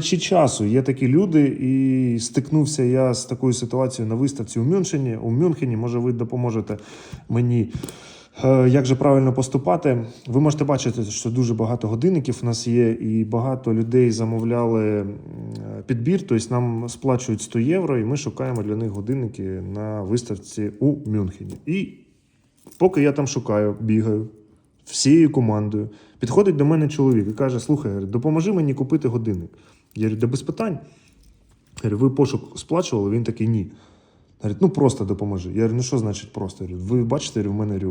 Чи часу є такі люди, і стикнувся я з такою ситуацією на виставці у Мюнхені. У Мюнхені, може, ви допоможете мені, е, як же правильно поступати. Ви можете бачити, що дуже багато годинників у нас є, і багато людей замовляли підбір. Тобто нам сплачують 100 євро, і ми шукаємо для них годинники на виставці у Мюнхені. І поки я там шукаю, бігаю всією командою. Підходить до мене чоловік і каже: Слухай, допоможи мені купити годинник. Я говорю, да без питань. Я говорю, ви пошук сплачували? Він такий ні. Говорить, ну просто допоможи. Я говорю, ну що значить просто? Я говорю, ви бачите, я в мене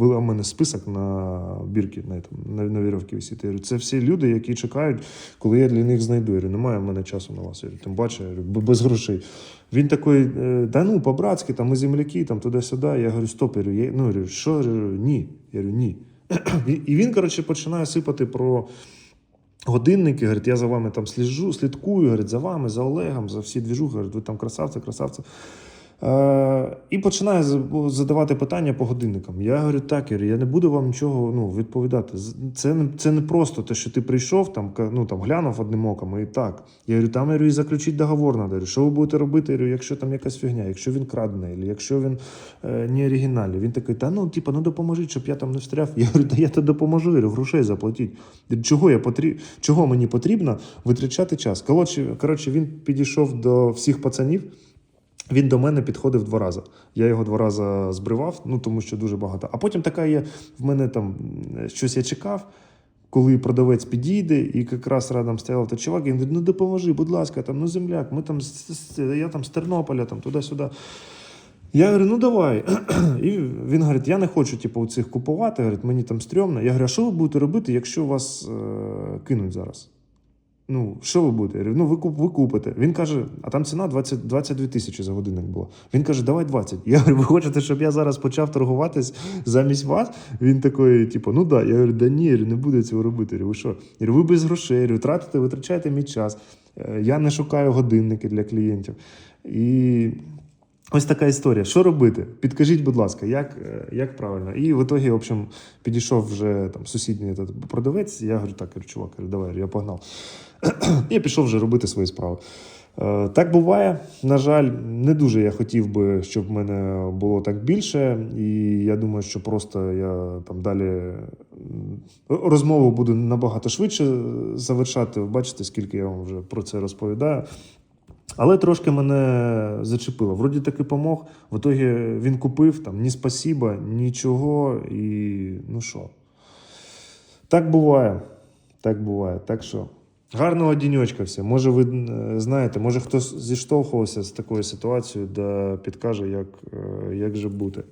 у мене список на бірки на, там, на, на вірьовці висить. Я говорю, це всі люди, які чекають, коли я для них знайду. Я говорю, немає в мене часу на вас. Я говорю, тим паче, я говорю, без грошей. Він такий, е, да ну, по-братськи, там ми земляки, там туди-сюди. Я говорю, стоп, я говорю, ну, я говорю, що? Я говорю, ні. Я говорю, ні. І він, коротше, починає сипати про годинники. Говорить, я за вами там сліжу, слідкую, говорить, за вами, за Олегом, за всі двіжу, говорить, ви там красавці, красавці. Е, і починає задавати питання по годинникам. Я говорю, так, я не буду вам нічого ну, відповідати. Це не, це не просто те, що ти прийшов, там, ну, там, глянув одним оком і так. Я говорю, там я говорю, і заключити договор надо. Що ви будете робити, я говорю, якщо там якась фігня, якщо він або якщо він е, не оригінальний. Він такий, та ну, типа, ну допоможіть, щоб я там не встряв. Я говорю, та я то допоможу, я говорю, грошей заплатіть. Чого, я потріб... Чого мені потрібно витрачати час? Коротше, коротше, він підійшов до всіх пацанів. Він до мене підходив два рази. Я його два рази збривав, ну тому що дуже багато. А потім така є: в мене там щось я чекав, коли продавець підійде, і якраз рядом стояв той чувак, і він говорить, ну допоможи, будь ласка, там, ну земляк, ми там я там з Тернополя, там туди-сюди. Я говорю, ну давай. І він говорить, я не хочу типу, цих купувати, говорить, мені там стрьомно. Я говорю, а що ви будете робити, якщо вас е, кинуть зараз? Ну, що ви будете? Ну, ви, куп, ви купите. Він каже, а там ціна 20, 22 тисячі за годинник була. Він каже, давай 20. Я говорю, ви хочете, щоб я зараз почав торгуватись замість вас? Він такий, типу, ну да. Я говорю, да ні, не буду цього робити. Я говорю, ви без грошей, я тратите, витрачаєте мій час. Е, Я не шукаю годинники для клієнтів. І Ось така історія. Що робити? Підкажіть, будь ласка, як, е, як правильно? І в ітогі, в общем, підійшов вже там сусідній продавець. Я говорю, так, чувак, давай, я погнав. я пішов вже робити свої справи. Е, Так буває. На жаль, не дуже я хотів би, щоб в мене було так більше. І я думаю, що просто я там далі розмову буду набагато швидше завершати. Ви Бачите, скільки я вам вже про це розповідаю. Але трошки мене зачепило. Вроді таки помог. В итогі він купив там ні спасіба, нічого. І ну що. Так буває. Так буває. Так що. Гарного діньочка все. Може, ви е, знаєте, може хтось зіштовхувався з такою ситуацією, де підкаже, як, е, як же бути.